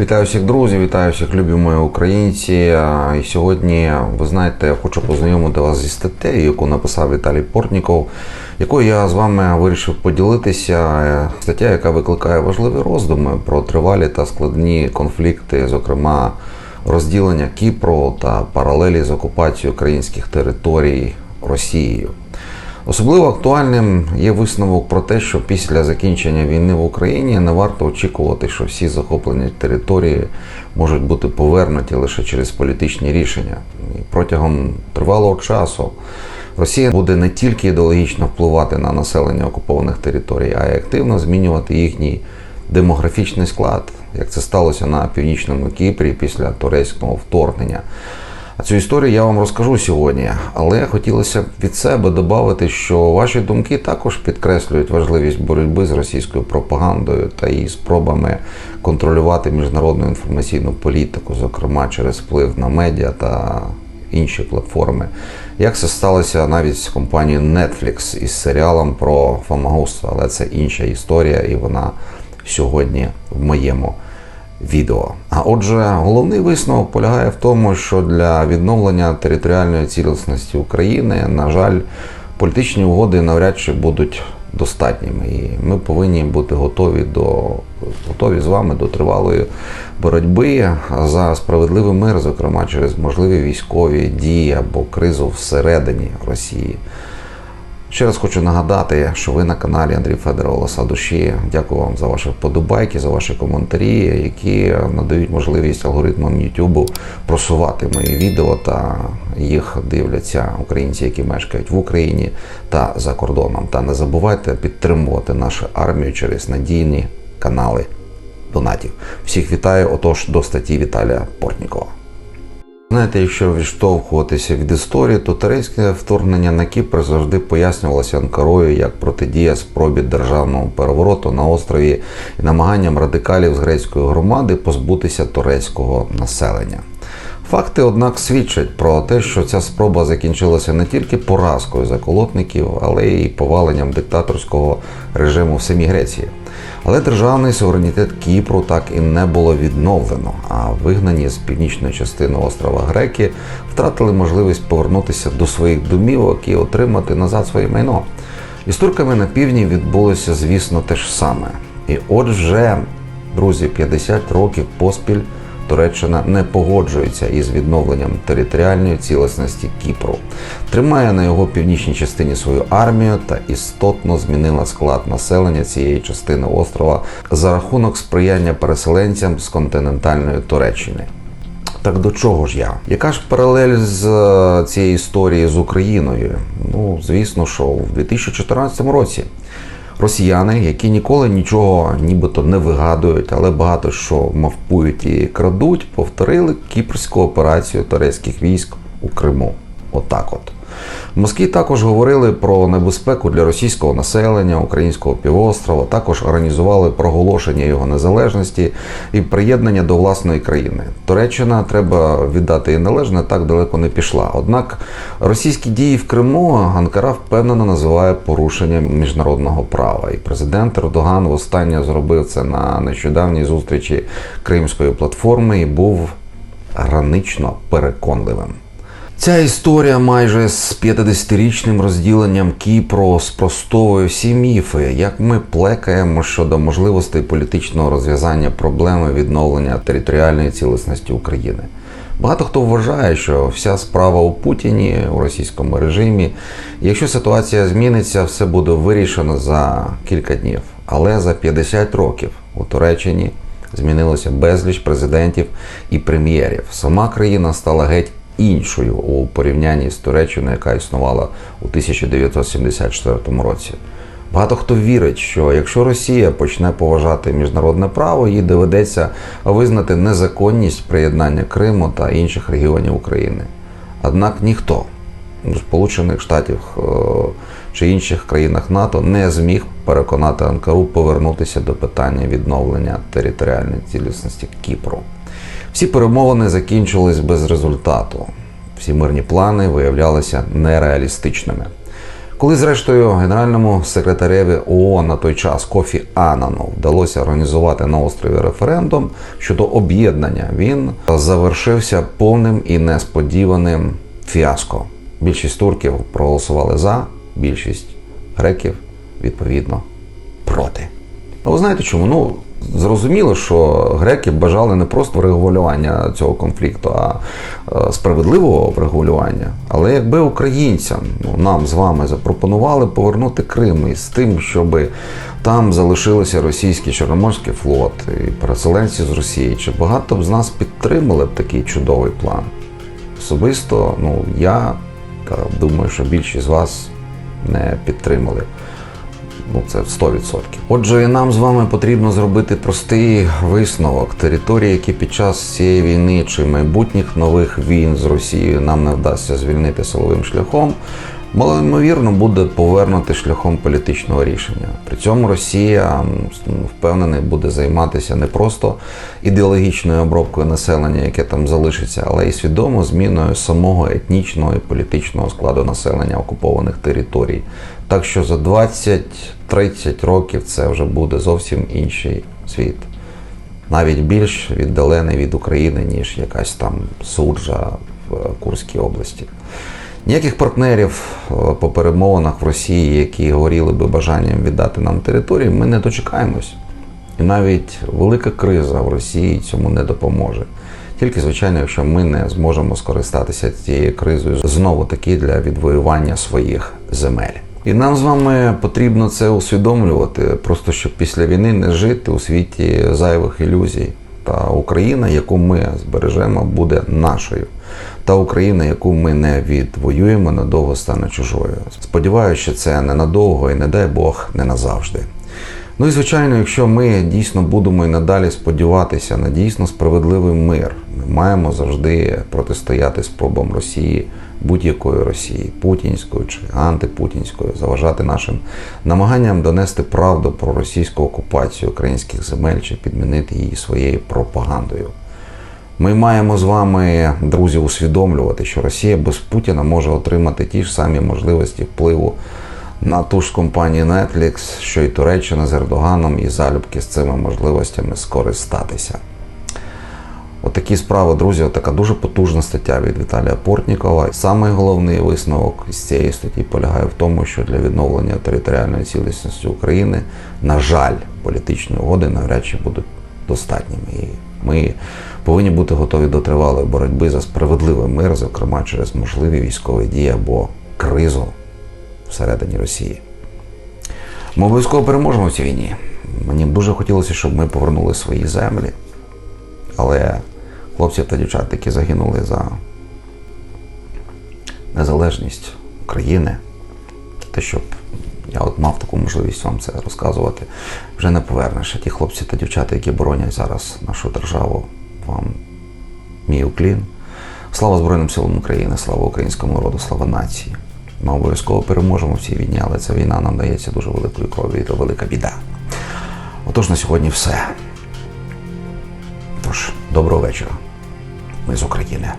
Вітаю всіх друзів, вітаю всіх любі мої українці. І сьогодні, ви знаєте, я хочу познайомити вас зі статтею, яку написав Віталій Портніков, якою я з вами вирішив поділитися. Е, Стаття, яка викликає важливі роздуми про тривалі та складні конфлікти, зокрема розділення Кіпру та паралелі з окупацією українських територій Росією. Особливо актуальним є висновок про те, що після закінчення війни в Україні не варто очікувати, що всі захоплені території можуть бути повернуті лише через політичні рішення. І протягом тривалого часу Росія буде не тільки ідеологічно впливати на населення окупованих територій, а й активно змінювати їхній демографічний склад, як це сталося на північному Кіпрі після турецького вторгнення. А цю історію я вам розкажу сьогодні, але хотілося б від себе додати, що ваші думки також підкреслюють важливість боротьби з російською пропагандою та її спробами контролювати міжнародну інформаційну політику, зокрема через вплив на медіа та інші платформи. Як це сталося навіть з компанією Netflix із серіалом про фамагуста, але це інша історія, і вона сьогодні в моєму відео. А отже, головний висновок полягає в тому, що для відновлення територіальної цілісності України, на жаль, політичні угоди навряд чи будуть достатніми. І ми повинні бути готові до готові з вами до тривалої боротьби за справедливий мир, зокрема через можливі військові дії або кризу всередині Росії. Ще раз хочу нагадати, що ви на каналі Андрій Федоров Лоса Душі. Дякую вам за ваші вподобайки, за ваші коментарі, які надають можливість алгоритмам YouTube просувати мої відео та їх дивляться українці, які мешкають в Україні та за кордоном. Та не забувайте підтримувати нашу армію через надійні канали донатів. Всіх вітаю. Отож до статті Віталія Портнікова. Знаєте, якщо відштовхуватися від історії, то турецьке вторгнення на Кіпр завжди пояснювалося Анкарою як протидія спробі державного перевороту на острові і намаганням радикалів з грецької громади позбутися турецького населення. Факти, однак, свідчать про те, що ця спроба закінчилася не тільки поразкою заколотників, але й поваленням диктаторського режиму в самій Греції. Але державний суверенітет Кіпру так і не було відновлено, а вигнані з північної частини острова Греки втратили можливість повернутися до своїх домівок і отримати назад своє майно. Із турками на півдні відбулося, звісно, те ж саме. І от вже, друзі, 50 років поспіль. Туреччина не погоджується із відновленням територіальної цілісності Кіпру, тримає на його північній частині свою армію та істотно змінила склад населення цієї частини острова за рахунок сприяння переселенцям з континентальної Туреччини. Так до чого ж я? Яка ж паралель з е, цієї історії з Україною? Ну, звісно, що в 2014 році. Росіяни, які ніколи нічого нібито не вигадують, але багато що мавпують і крадуть, повторили кіпрську операцію турецьких військ у Криму. Отак от. В Москві також говорили про небезпеку для російського населення українського півострова, також організували проголошення його незалежності і приєднання до власної країни. Туреччина треба віддати і належне, так далеко не пішла. Однак російські дії в Криму Анкара впевнено називає порушенням міжнародного права. І президент Ердоган востаннє зробив це на нещодавній зустрічі Кримської платформи і був гранично переконливим. Ця історія майже з 50-річним розділенням Кіпру спростовує всі міфи, як ми плекаємо щодо можливостей політичного розв'язання проблеми відновлення територіальної цілісності України. Багато хто вважає, що вся справа у Путіні у російському режимі. Якщо ситуація зміниться, все буде вирішено за кілька днів. Але за 50 років у Туреччині змінилося безліч президентів і прем'єрів. Сама країна стала геть іншою у порівнянні з Туреччиною, яка існувала у 1974 році. Багато хто вірить, що якщо Росія почне поважати міжнародне право, їй доведеться визнати незаконність приєднання Криму та інших регіонів України. Однак ніхто у Сполучених Штатів е, чи інших країнах НАТО не зміг переконати Анкару повернутися до питання відновлення територіальної цілісності Кіпру. Всі перемовини закінчились без результату. Всі мирні плани виявлялися нереалістичними. Коли, зрештою, генеральному секретареві ООН на той час Кофі Анану вдалося організувати на острові референдум щодо об'єднання, він завершився повним і несподіваним фіаско. Більшість турків проголосували за, більшість греків відповідно проти. А ви знаєте чому? Ну зрозуміло, що греки бажали не просто врегулювання цього конфлікту, а е, справедливого врегулювання. Але якби українцям, ну нам з вами запропонували повернути Крим із тим, щоб там залишилися російський Чорноморський флот і переселенці з Росії, чи багато б з нас підтримали б такий чудовий план? Особисто, ну я думаю, що більшість з вас не підтримали. Ну, це 100%. Отже, нам з вами потрібно зробити простий висновок. Території, які під час цієї війни чи майбутніх нових війн з Росією нам не вдасться звільнити силовим шляхом, малоймовірно буде повернути шляхом політичного рішення. При цьому Росія впевнений буде займатися не просто ідеологічною обробкою населення, яке там залишиться, але й свідомо зміною самого етнічного і політичного складу населення окупованих територій. Так що за 20-30 років це вже буде зовсім інший світ. Навіть більш віддалений від України, ніж якась там суджа в Курській області. Ніяких партнерів е, по перемовинах в Росії, які горіли би бажанням віддати нам території, ми не дочекаємось. І навіть велика криза в Росії цьому не допоможе. Тільки, звичайно, якщо ми не зможемо скористатися цією кризою знову таки для відвоювання своїх земель. І нам з вами потрібно це усвідомлювати, просто щоб після війни не жити у світі зайвих ілюзій. Та Україна, яку ми збережемо, буде нашою. Та Україна, яку ми не відвоюємо, надовго стане чужою. Сподіваюся, що це ненадовго і не дай Бог не назавжди. Ну і звичайно, якщо ми дійсно будемо і надалі сподіватися на дійсно справедливий мир, ми маємо завжди протистояти спробам Росії, будь-якої Росії, путінської чи антипутінської, заважати нашим намаганням донести правду про російську окупацію українських земель чи підмінити її своєю пропагандою. Ми маємо з вами, друзі, усвідомлювати, що Росія без Путіна може отримати ті ж самі можливості впливу на ту ж компанію Netflix, що й Туреччина з Ердоганом, і залюбки з цими можливостями скористатися. Отакі справи, друзі, така дуже потужна стаття від Віталія Портнікова. Самий головний висновок з цієї статті полягає в тому, що для відновлення територіальної цілісності України, на жаль, політичні угоди навряд чи будуть достатніми. І ми повинні бути готові до тривалої боротьби за справедливий мир, зокрема через можливі військові дії або кризу всередині Росії. Ми обов'язково переможемо в цій війні. Мені б дуже хотілося, щоб ми повернули свої землі. Але хлопців та дівчат, які загинули за незалежність України, те, щоб я от мав таку можливість вам це розказувати, вже не повернеш. Ті хлопці та дівчата, які боронять зараз нашу державу, вам мій уклін. Слава Збройним силам України, слава українському народу, слава нації. Ми обов'язково переможемо в цій війні, але ця війна нам дається дуже великою кров'ю, і це велика біда. Отож, на сьогодні все. Тож, доброго вечора. Ми з України.